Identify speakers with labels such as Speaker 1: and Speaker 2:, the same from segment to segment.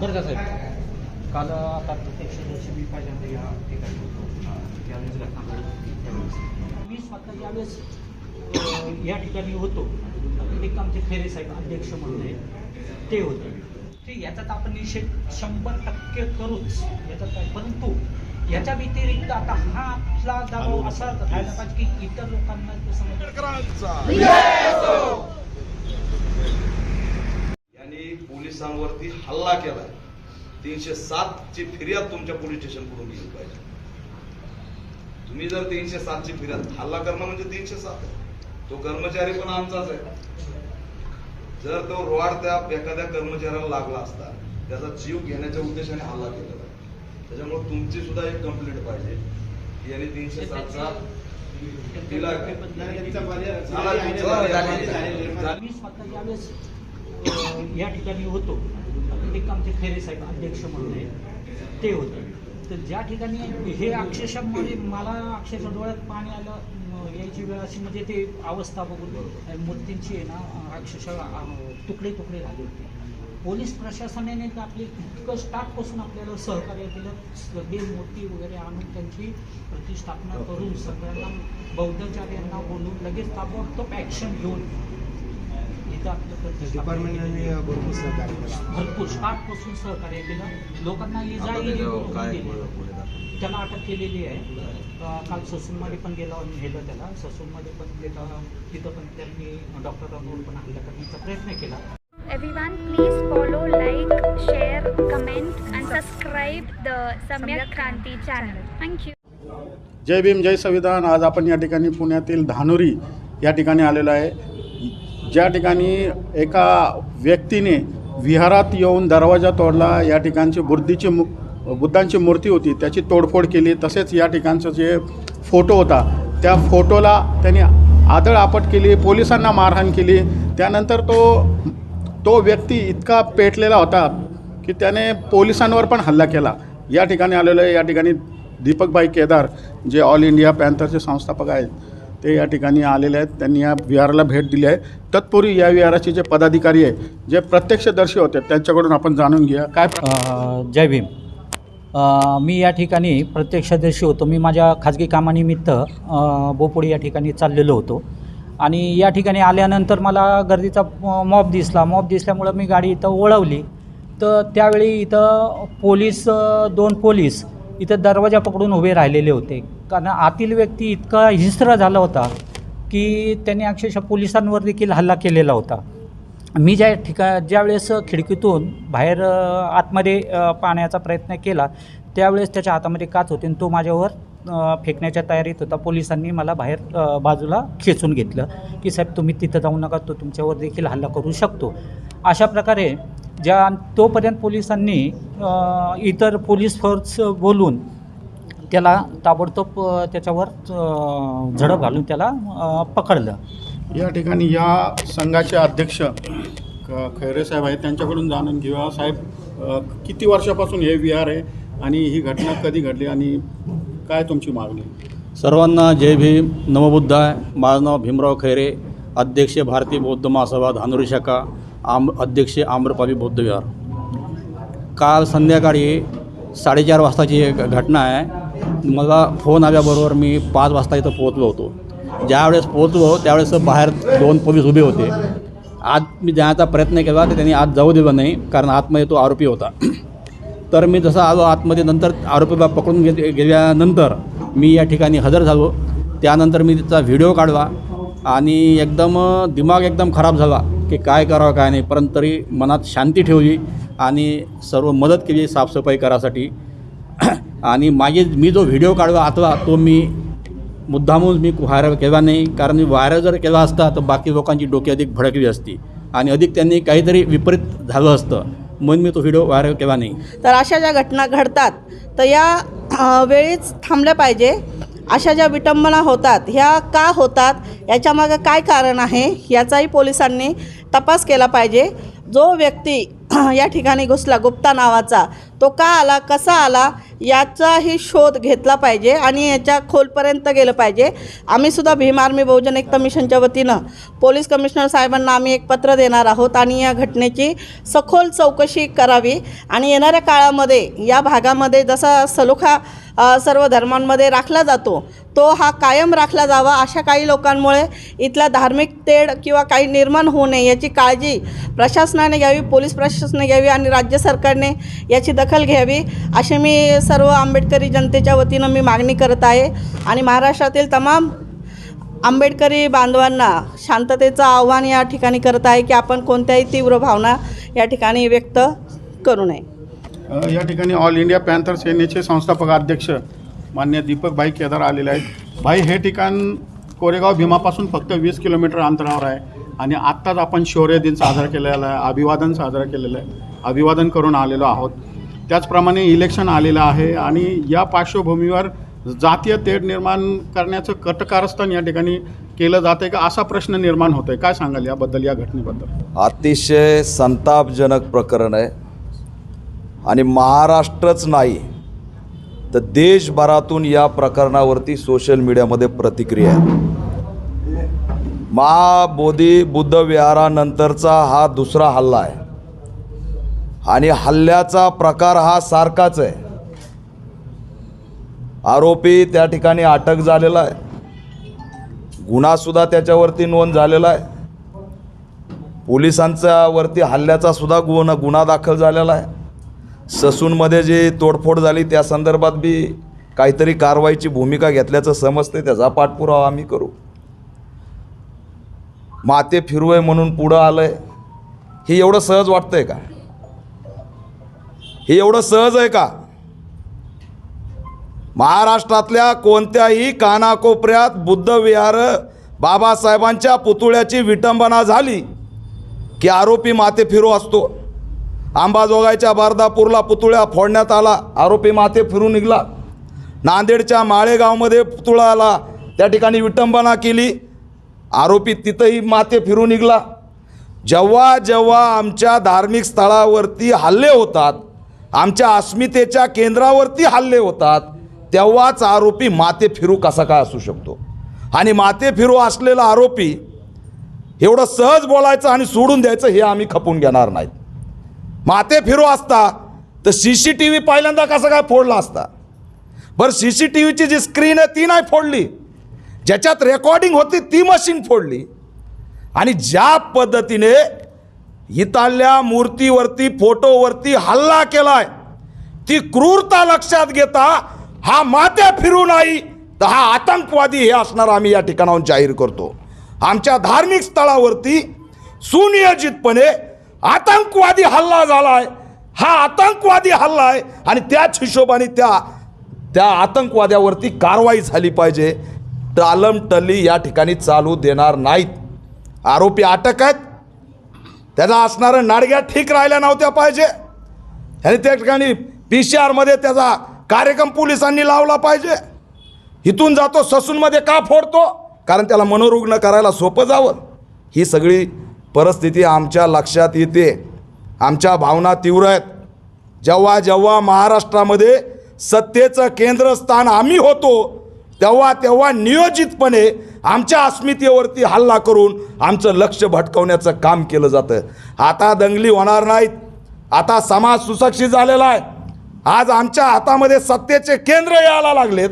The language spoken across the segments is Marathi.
Speaker 1: बरं का साहेब? काल आता प्रत्यक्ष दिवशी मी पहिल्यांदा या ठिकाणी होतो. अं, यावेळेस घटना त्यावेळेस. मी स्वतः यावेळेस या ठिकाणी होतो. एक आमचे खेरे साहेब अध्यक्ष म्हणून ते होते. ते याच्यात आपण निषेध शंभर टक्के करूच. याच्यात काय? परंतु याच्या व्यतिरिक्त आता हा आपला दबाव असा राहायला पाहिजे की इतर लोकांना ते समज
Speaker 2: यांनी पोलिसांवरती हल्ला केलाय तीनशे सात ची फिर्याद तुमच्या पोलीस स्टेशनकडून गेली पाहिजे. तुम्ही जर तीनशे सात ची फिर्याद हल्ला करणं म्हणजे तीनशे सात. तो कर्मचारी पण आमचाच आहे. जर तो रोड त्या एखाद्या कर्मचाऱ्याला लागला असता त्याचा जीव घेण्याच्या उद्देशाने हल्ला केलेला आहे त्याच्यामुळे तुमची सुद्धा एक कंप्लेंट पाहिजे. की यांनी तीनशे सातचा दिला
Speaker 1: या ठिकाणी होतो. एक आमचे खेरे साहेब अध्यक्ष म्हणून आहे ते होते. तर ज्या ठिकाणी हे अक्षरशः म्हणजे मला अक्षरशः डोळ्यात पाणी आलं यायची वेळ अशी म्हणजे ते अवस्था बघून मूर्तींची आहे ना अक्षरशः तुकडे तुकडे झाले होते. पोलीस प्रशासनाने तर आपले इतकं स्टार्टपासून आपल्याला सहकार्य केलं सगळे मूर्ती वगैरे आणून त्यांची प्रतिष्ठापना करून सगळ्यांना बौद्धाचार्यांना बोलून लगेच ताबडतोब ॲक्शन घेऊन आपलं
Speaker 3: डिपार्टमेंटने. भरपूर सहकार्य केलं.
Speaker 1: भरपूर. स्टार्टपासून सहकार्य केलं. लोकांना
Speaker 2: पुढे दाखवलं?
Speaker 1: त्याला अटक केलेली आहे. काल ससूनमध्ये पण गेला नेलं त्याला. ससूनमध्ये पण गेला. तिथं पण त्यांनी डॉक्टरांवर पण हल्ला करण्याचा प्रयत्न केला.
Speaker 4: Everyone, please follow, like, share, comment, and subscribe the Samyak Kranti channel. Thank you.
Speaker 5: जय भीम जय संविधान. आज आपण या ठिकाणी पुण्यातील धानुरी या ठिकाणी आलेलो आहे. ज्या ठिकाणी एका व्यक्तीने विहारात येऊन दरवाजा तोडला या ठिकाणची बुद्धीची मु बुद्धांची मूर्ती होती त्याची तोडफोड केली. तसेच या ठिकाणचं जे फोटो होता त्या फोटोला त्यांनी आदळ आपट केली पोलिसांना मारहाण केली. त्यानंतर तो तो व्यक्ती इतका पेटलेला होता की त्याने पोलिसांवर पण हल्ला केला. या ठिकाणी आलेलो आहे. या ठिकाणी दीपकभाई केदार जे ऑल इंडिया पॅन्थरचे संस्थापक आहेत. ते या ठिकाणी आलेले आहेत. त्यांनी या विहाराला भेट दिली आहे. तत्पूर्वी या विहाराचे जे पदाधिकारी आहे जे प्रत्यक्षदर्शी होते त्यांच्याकडून आपण जाणून घेऊया. काय
Speaker 1: जय भीम. अ, मी या ठिकाणी प्रत्यक्षदर्शी होतो. मी माझ्या खाजगी कामानिमित्त अ, बोपोडी या ठिकाणी चाललेलो होतो. आणि या ठिकाणी आल्यानंतर मला गर्दीचा मॉब दिसला. मॉब दिसल्यामुळं मी गाडी इथं वळवली तर त्यावेळी इथं पोलीस अ, दोन पोलीस इथं दरवाजा पकडून उभे राहिलेले होते. कारण आतील व्यक्ती इतका हिंस्त्र झाला होता की त्यांनी अक्षरशः पोलिसांवर देखील हल्ला केलेला होता. मी ज्या ठिका ज्यावेळेस खिडकीतून बाहेर आतमध्ये पाण्याचा पाहण्याचा प्रयत्न केला त्यावेळेस त्याच्या हातामध्ये काच होती आणि तो माझ्यावर फेकण्याच्या तयारीत होता. पोलिसांनी मला बाहेर बाजूला खेचून घेतलं की साहेब तुम्ही तिथं जाऊ नका तो तुमच्यावर देखील हल्ला करू शकतो. अशा प्रकारे ज्या तोपर्यंत पोलिसांनी इतर पोलीस फोर्स बोलून त्याला ताबडतोब त्याच्यावर झडप घालून त्याला पकडलं.
Speaker 5: या ठिकाणी या संघाचे अध्यक्ष ख- खैरे साहेब आहेत त्यांच्याकडून जाणून घेऊया. साहेब किती वर्षापासून हे विहार आहे आणि ही घटना कधी घडली आणि काय तुमची मागणी?
Speaker 6: सर्वांना जय भीम. नमबुद्धाय माझं नाव भीमराव खैरे अध्यक्ष भारतीय बौद्ध महासभा धानुरी शाखा आम अध्यक्ष आम्रपाली बौद्ध विहार. काल संध्याकाळी साडेचार वाजताची एक घटना आहे. मला फोन आल्याबरोबर मी पाच वाजता इथं पोहोचलो होतो. ज्यावेळेस पोहोचलो त्यावेळेस बाहेर दोन पोलीस उभे होते. आत मी जाण्याचा प्रयत्न केला तर त्यांनी आत जाऊ दिलं नाही कारण आतमध्ये तो आरोपी होता. तर मी जसं आलो आतमध्ये नंतर आरोपीला पकडून गे गेल्यानंतर मी या ठिकाणी हजर झालो. त्यानंतर मी त्याचा व्हिडिओ काढला आणि एकदम दिमाग एकदम खराब झाला की काय करावं काय नाही. परंतु तरी मनात शांती ठेवली आणि सर्व मदत केली साफसफाई करासाठी आणि माझे मी जो व्हिडिओ काढला आता तो मी मुद्दामून मी व्हायरल केला नाही. कारण मी व्हायरल जर केला असता तर बाकी लोकांची डोकी अधिक भडकली असती. आणि अधिक त्यांनी काहीतरी विपरीत झालं असतं. म्हणून मी तो व्हिडिओ व्हायरल केला नाही.
Speaker 7: तर अशा ज्या घटना घडतात तर या वेळीच थांबल्या पाहिजे. अशा ज्या विटंबना होतात ह्या का होतात याच्यामागं काय कारण आहे याचाही पोलिसांनी तपास केला पाहिजे. जो व्यक्ती या ठिकाणी घुसला गुप्ता नावाचा. तो का आला कसा आला याचाही शोध घेतला पाहिजे आणि याच्या खोलपर्यंत गेलं पाहिजे. आम्हीसुद्धा भीम आर्मी बहुजन एकता मिशनच्या वतीनं पोलीस कमिशनर साहेबांना आम्ही एक पत्र देणार आहोत आणि या घटनेची सखोल चौकशी करावी. आणि येणाऱ्या काळामध्ये या भागामध्ये जसा सलोखा सर्व धर्मांमध्ये राखला जातो. तो हा कायम राखला जावा अशा काही लोकांमुळे इथला धार्मिक तेढ किंवा काही निर्माण होऊ नये याची काळजी प्रशासनाने घ्यावी पोलीस प्रशासनाने घ्यावी आणि राज्य सरकारने याची दखल घ्यावी अशी मी सर्व आंबेडकरी जनतेच्या वतीनं मी मागणी करत आहे. आणि महाराष्ट्रातील तमाम आंबेडकरी बांधवांना शांततेचं आव्हान या ठिकाणी करत आहे की आपण कोणत्याही तीव्र भावना या ठिकाणी व्यक्त करू नये.
Speaker 5: या ठिकाणी ऑल इंडिया पॅन्थर सेनेचे संस्थापक अध्यक्ष मान्य दीपक भाई केदार आलेले आहेत. भाई हे ठिकाण कोरेगाव भीमापासून फक्त वीस किलोमीटर अंतरावर आहे आणि आत्ताच आपण शौर्य दिन साजरा केलेला आहे अभिवादन साजरा केलेलं आहे. अभिवादन करून आलेलो आहोत. त्याचप्रमाणे इलेक्शन आलेलं आहे आणि या पार्श्वभूमीवर जातीय तेढ निर्माण करण्याचं कटकारस्थान या ठिकाणी केलं जातं का? असा प्रश्न निर्माण होतो आहे काय सांगाल याबद्दल या घटनेबद्दल?
Speaker 3: अतिशय संतापजनक प्रकरण आहे. आणि महाराष्ट्रच नाही तर देशभरातून या प्रकरणावरती सोशल मीडियामध्ये प्रतिक्रिया आहे. महाबोधी बुद्ध विहारानंतरचा हा दुसरा हल्ला आहे. आणि हल्ल्याचा प्रकार हा सारखाच आहे. आरोपी त्या ठिकाणी अटक झालेला आहे. गुन्हासुद्धा त्याच्यावरती नोंद झालेला आहे. पोलिसांच्यावरती हल्ल्याचा सुद्धा गुन्हा गुन्हा दाखल झालेला आहे. ससूनमध्ये जी तोडफोड झाली त्या संदर्भात बी काहीतरी कारवाईची भूमिका घेतल्याचं समजते त्याचा पाठपुरावा आम्ही करू. माते फिरवय म्हणून पुढं आलंय. हे एवढं सहज वाटतंय का? हे एवढं सहज आहे का? महाराष्ट्रातल्या कोणत्याही कानाकोपऱ्यात बुद्ध विहार बाबासाहेबांच्या पुतळ्याची विटंबना झाली की आरोपी माते फिरू असतो. आंबाजोगाईच्या बारदापूरला पुतळ्या फोडण्यात आला. आरोपी माथे फिरून निघला. नांदेडच्या माळेगावमध्ये पुतळा आला त्या ठिकाणी विटंबना केली. आरोपी तिथंही माथे फिरून निघला. जेव्हा जेव्हा आमच्या धार्मिक स्थळावरती हल्ले होतात आमच्या अस्मितेच्या केंद्रावरती हल्ले होतात तेव्हाच आरोपी माते फिरू कसा काय असू शकतो? आणि माते फिरू असलेला आरोपी एवढं सहज बोलायचं आणि सोडून द्यायचं हे आम्ही खपून घेणार नाहीत. माते फिरू असता तर सी सी टी व्ही पहिल्यांदा कसं काय फोडला असता? बरं सी सी टी व्हीची जी स्क्रीन आहे ती नाही फोडली. ज्याच्यात रेकॉर्डिंग होती ती मशीन फोडली. आणि ज्या पद्धतीने इथल्या मूर्तीवरती फोटोवरती हल्ला केलाय ती क्रूरता लक्षात घेता हा मात्या फिरू नाही तर हा आतंकवादी हे असणार आम्ही या ठिकाणाहून जाहीर करतो. आमच्या धार्मिक स्थळावरती सुनियोजितपणे आतंकवादी हल्ला झालाय. हा आतंकवादी हल्ला आहे आणि त्याच हिशोबाने त्या त्या आतंकवाद्यावरती कारवाई झाली पाहिजे. टालम टल्ली या ठिकाणी चालू देणार नाहीत. आरोपी अटक आहेत. त्याचा असणारं नाडग्या ठीक राहिल्या नव्हत्या पाहिजे. आणि त्या ठिकाणी पी सी आरमध्ये त्याचा कार्यक्रम पोलिसांनी लावला पाहिजे. इथून जातो ससूनमध्ये का फोडतो. कारण त्याला मनोरुग्ण करायला सोपं जावं. ही सगळी परिस्थिती आमच्या लक्षात येते. आमच्या भावना तीव्र आहेत. जेव्हा जेव्हा महाराष्ट्रामध्ये सत्तेचं केंद्रस्थान आम्ही होतो तेव्हा तेव्हा नियोजितपणे आमच्या अस्मितेवरती हल्ला करून आमचं लक्ष भटकवण्याचं काम केलं जातं. आता दंगली होणार नाहीत. आता समाज सुसक्षित झालेला आहे. आज आमच्या हातामध्ये सत्तेचे केंद्र यायला लागलेत.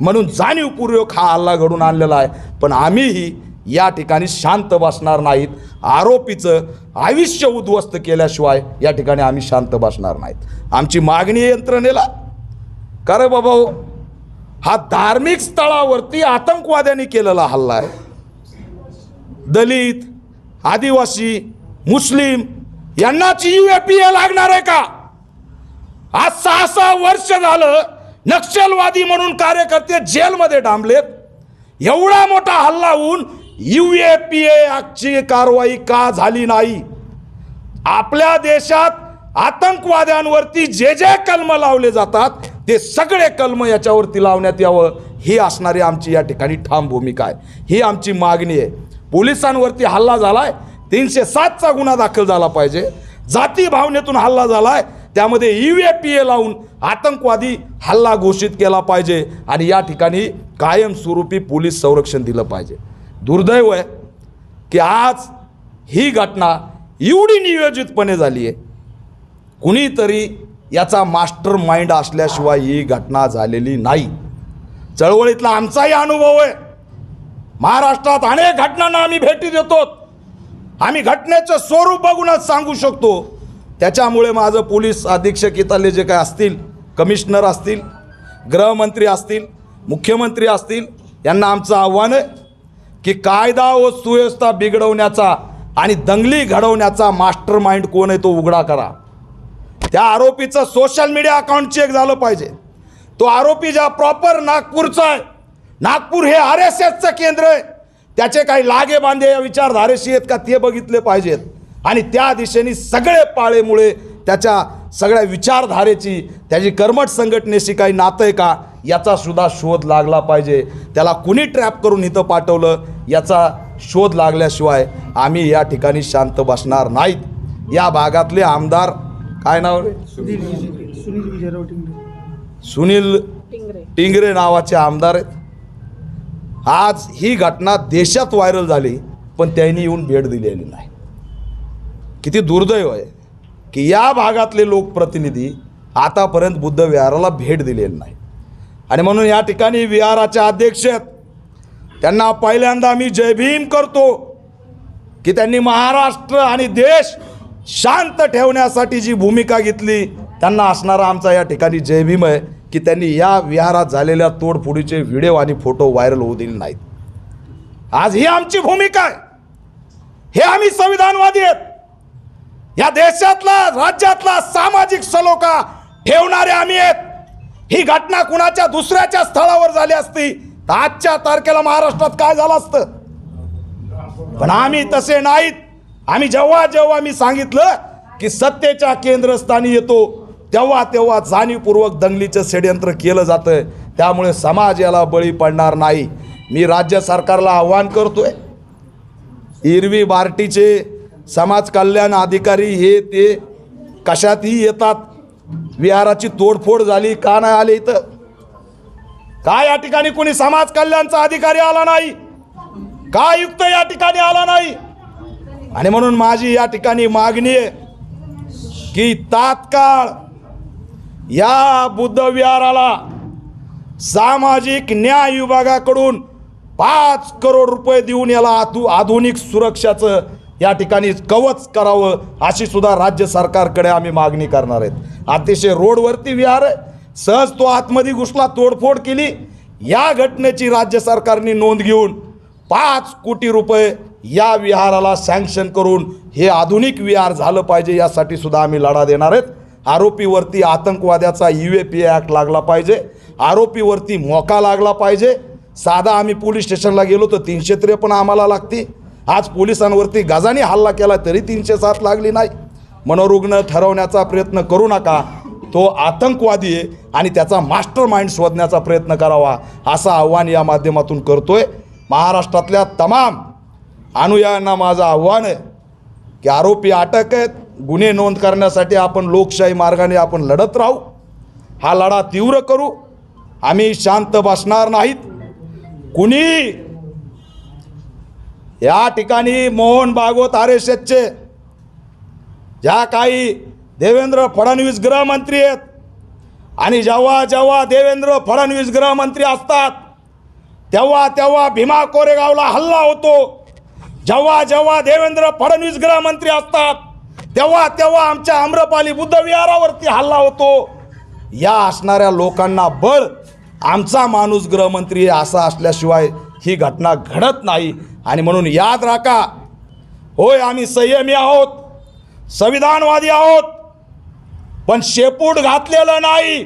Speaker 3: म्हणून जाणीवपूर्वक हा हल्ला घडून आणलेला आहे. पण आम्हीही या ठिकाणी शांत बसणार नाहीत. आरोपीचं आयुष्य उद्ध्वस्त केल्याशिवाय या ठिकाणी आम्ही शांत बसणार नाहीत. आमची मागणी यंत्रणेला. कारण बाबा हा धार्मिक स्थळावरती आतंकवाद्यांनी केलेला हल्ला आहे. दलित आदिवासी मुस्लिम यांनाच यू ए पी ए लागणार आहे का? आज सहा सहा वर्ष झालं नक्षलवादी म्हणून कार्यकर्ते जेलमध्ये डांबलेत. एवढा मोठा हल्ला होऊन यू ए पी ची कारवाई का झाली नाही? आपल्या देशात आतंकवाद्यांवरती जे जे कलम लावले जातात ते सगळे कलम याच्यावरती लावण्यात यावं. ही असणारी आमची या ठिकाणी ठाम भूमिका आहे. ही आमची मागणी आहे. पोलिसांवरती हल्ला झालाय. तीनशे सातचा गुन्हा दाखल झाला पाहिजे. जाती भावनेतून हल्ला झालाय. त्यामध्ये यू ए पी ए लावून आतंकवादी हल्ला घोषित केला पाहिजे आणि या ठिकाणी कायमस्वरूपी पोलीस संरक्षण दिलं पाहिजे. दुर्दैव आहे की आज ही घटना एवढी नियोजितपणे झाली आहे. कुणीतरी याचा मास्टर माइंड असल्याशिवाय ही घटना झालेली नाही. चळवळीतला आमचाही अनुभव आहे. महाराष्ट्रात अनेक घटनांना आम्ही भेटी देतो. आम्ही घटनेचं स्वरूप बघूनच सांगू शकतो. त्याच्यामुळे माझं पोलीस अधीक्षक इथले जे काय असतील कमिशनर असतील गृहमंत्री असतील मुख्यमंत्री असतील यांना आमचं आव्हान आहे. की कायदा व सुव्यवस्था बिघडवण्याचा आणि दंगली घडवण्याचा मास्टर माइंड कोण आहे तो उघडा करा. त्या आरोपीचं सोशल मीडिया अकाउंट चेक झालं पाहिजे. तो आरोपी ज्या प्रॉपर नागपूरचा आहे नागपूर हे आर एस एसचं केंद्र आहे. त्याचे काही लागे बांधे या विचारधारेशी आहेत का ते बघितले पाहिजेत. आणि त्या दिशेने सगळे पाळेमुळे त्याच्या सगळ्या विचारधारेची त्याची कर्मठ संघटनेशी काही नातं आहे का याचा सुद्धा शोध लागला पाहिजे. त्याला कुणी ट्रॅप करून इथं पाठवलं याचा शोध लागल्याशिवाय आम्ही या ठिकाणी शांत बसणार नाहीत. या भागातले आमदार काय नाव रे? सुनील टिंगरे नावाचे आमदार आहेत. आज ही घटना देशात व्हायरल झाली पण त्यांनी येऊन भेट दिलेली नाही. किती दुर्दैव आहे. की या भागातले लोकप्रतिनिधी आतापर्यंत बुद्ध विहाराला भेट दिलेली नाही. आणि म्हणून या ठिकाणी विहाराचे अध्यक्ष आहेत. त्यांना पहिल्यांदा मी जय भीम करतो की त्यांनी महाराष्ट्र आणि देश शांत ठेवण्यासाठी जी भूमिका घेतली त्यांना असणारा आमचा या ठिकाणी जय भीम आहे की त्यांनी या विहारात झालेल्या तोडफोडीचे व्हिडिओ आणि फोटो व्हायरल होऊ दिले नाहीत. आज ही आमची भूमिका आहे. हे आम्ही संविधानवादी आहेत. या देशातला राज्यातला सामाजिक सलोखा ठेवणारे आम्ही आहेत. ही घटना कुणाच्या दुसऱ्याच्या स्थळावर झाली असती तर आजच्या तारखेला महाराष्ट्रात काय झालं असतं? पण आम्ही तसे नाहीत. आम्ही जेव्हा जेव्हा मी सांगितलं की सत्तेच्या केंद्रस्थानी येतो तेव्हा तेव्हा जाणीवपूर्वक दंगलीचं षडयंत्र केलं जातं त्यामुळे समाज याला बळी पडणार नाही. मी राज्य सरकारला आव्हान करतोय. इरवी बार्टीचे समाज कल्याण अधिकारी हे ते कशातही येतात. विहाराची तोडफोड झाली का नाही आले इथं? का या ठिकाणी कोणी समाज कल्याणचा अधिकारी आला नाही? का आयुक्त या ठिकाणी आला नाही? आणि म्हणून माझी या ठिकाणी मागणी आहे की तात्काळ या बुद्ध विहाराला सामाजिक न्याय विभागाकडून पाच करोड रुपये देऊन याला आधु आधुनिक सुरक्षाचं या ठिकाणी कवच करावं अशी सुद्धा राज्य सरकारकडे आम्ही मागणी करणार आहेत. अतिशय रोडवरती विहार आहे. सहज तो आतमध्ये घुसला तोडफोड केली. या घटनेची राज्य सरकारने नोंद घेऊन पाच कोटी रुपये या विहाराला सँक्शन करून हे आधुनिक विहार झालं पाहिजे यासाठी सुद्धा आम्ही लढा देणार आहेत. आरोपीवरती आतंकवाद्याचा यू ए पी ॲक्ट लागला पाहिजे. आरोपीवरती मोका लागला पाहिजे. साधा आम्ही पोलीस स्टेशनला गेलो तर तीनशे त्रेपन्न आम्हाला लागते आज पोलिसांवरती गाजाने हल्ला केला तरी तीनशे सात लागली नाही. मनोरुग्ण ठरवण्याचा प्रयत्न करू नका. तो आतंकवादी आहे आणि त्याचा मास्टर माइंड शोधण्याचा प्रयत्न करावा असं आव्हान या माध्यमातून करतोय. महाराष्ट्रातल्या तमाम अनुयायांना माझं आव्हान आहे की आरोपी अटक आहेत. गुन्हे नोंद करण्यासाठी आपण लोकशाही मार्गाने आपण लढत राहू. हा लढा तीव्र करू. आम्ही शांत बसणार नाहीत. कुणी या ठिकाणी मोहन भागवत आर एस एसचे ज्या काही देवेंद्र फडणवीस गृहमंत्री आहेत आणि जेव्हा जेव्हा देवेंद्र फडणवीस गृहमंत्री असतात तेव्हा तेव्हा भीमा कोरेगावला हल्ला होतो. जेव्हा जेव्हा देवेंद्र फडणवीस गृहमंत्री असतात तेव्हा तेव्हा आमच्या आम्रपाली बुद्ध विहारावरती हल्ला होतो. या असणाऱ्या लोकांना बळ आमचा माणूस गृहमंत्री असा असल्याशिवाय ही घटना घडत नाही. आणि म्हणून याद राखा होय आम्ही संयमी आहोत संविधानवादी आहोत पण शेपूट घातलेलं नाही.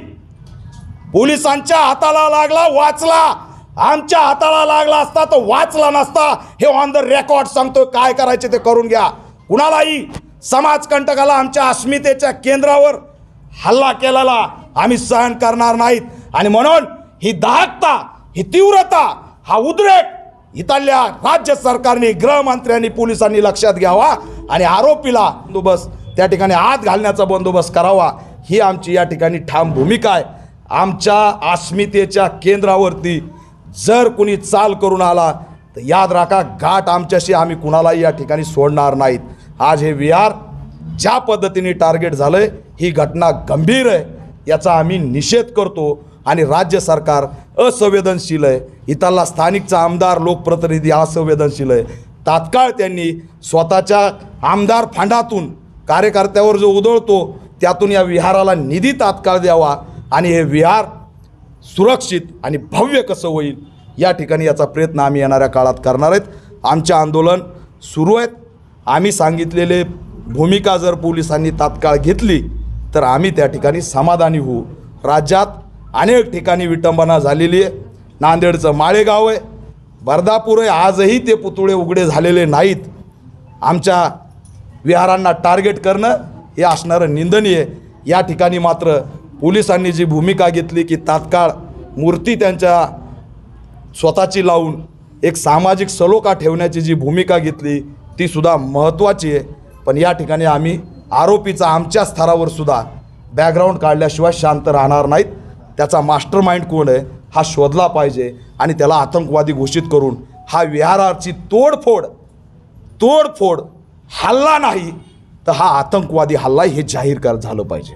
Speaker 3: पोलिसांच्या हाताला लागला वाचला. आमच्या हाताला लागला असता तर वाचला नसता. हे ऑन द रेकॉर्ड सांगतो काय करायचे ते करून घ्या. कुणालाही समाजकंटकाला आमच्या अस्मितेच्या केंद्रावर हल्ला केलेला आम्ही सहन करणार नाहीत. आणि म्हणून ही दाहकता ही तीव्रता हा उद्रेक इथल्या राज्य सरकारने गृहमंत्र्यांनी पोलिसांनी लक्षात घ्यावा आणि आरोपीला बंदोबस्त त्या ठिकाणी आत घालण्याचा बंदोबस्त करावा. ही आमची या ठिकाणी ठाम भूमिका आहे. आमच्या अस्मितेच्या केंद्रावरती जर कुणी चाल करून आला तर याद राखा घाट आमच्याशी आम्ही कुणालाही या ठिकाणी सोडणार नाहीत. आज हे विहार ज्या पद्धतीने टार्गेट झालं आहे ही घटना गंभीर आहे याचा आम्ही निषेध करतो आणि राज्य सरकार असंवेदनशील आहे. इथला स्थानिकचा आमदार लोकप्रतिनिधी असंवेदनशील आहे. तात्काळ त्यांनी स्वतःच्या आमदार फंडातून कार्यकर्त्यावर जो उधळतो त्यातून या विहाराला निधी तात्काळ द्यावा आणि हे विहार सुरक्षित आणि भव्य कसं होईल या ठिकाणी याचा प्रयत्न आम्ही येणाऱ्या काळात करणार आहेत. आमचे आंदोलन सुरू आहेत. आम्ही सांगितलेले भूमिका जर पोलिसांनी तात्काळ घेतली तर आम्ही त्या ठिकाणी समाधानी होऊ. राज्यात अनेक ठिकाणी विटंबना झालेली आहे. नांदेडचं माळेगाव आहे. बर्दापूर आहे. आजही ते पुतळे उघडे झालेले नाहीत. आमच्या विहारांना टार्गेट करणं हे असणारं निंदनीय आहे. या ठिकाणी मात्र पोलिसांनी जी भूमिका घेतली की तात्काळ मूर्ती त्यांच्या स्वतःची लावून एक सामाजिक सलोखा ठेवण्याची जी भूमिका घेतली ती सुद्धा महत्त्वाची आहे. पण या ठिकाणी आम्ही आरोपीचा आमच्या स्तरावर सुद्धा बॅकग्राऊंड काढल्याशिवाय शांत राहणार नाहीत. त्याचा मास्टर माइंड कोण आहे? हा शोधला पाहिजे आणि त्याला आतंकवादी घोषित करून हा विहाराची तोडफोड तोडफोड हल्ला नाही तर हा आतंकवादी हल्ला हे जाहीर कर झालं पाहिजे.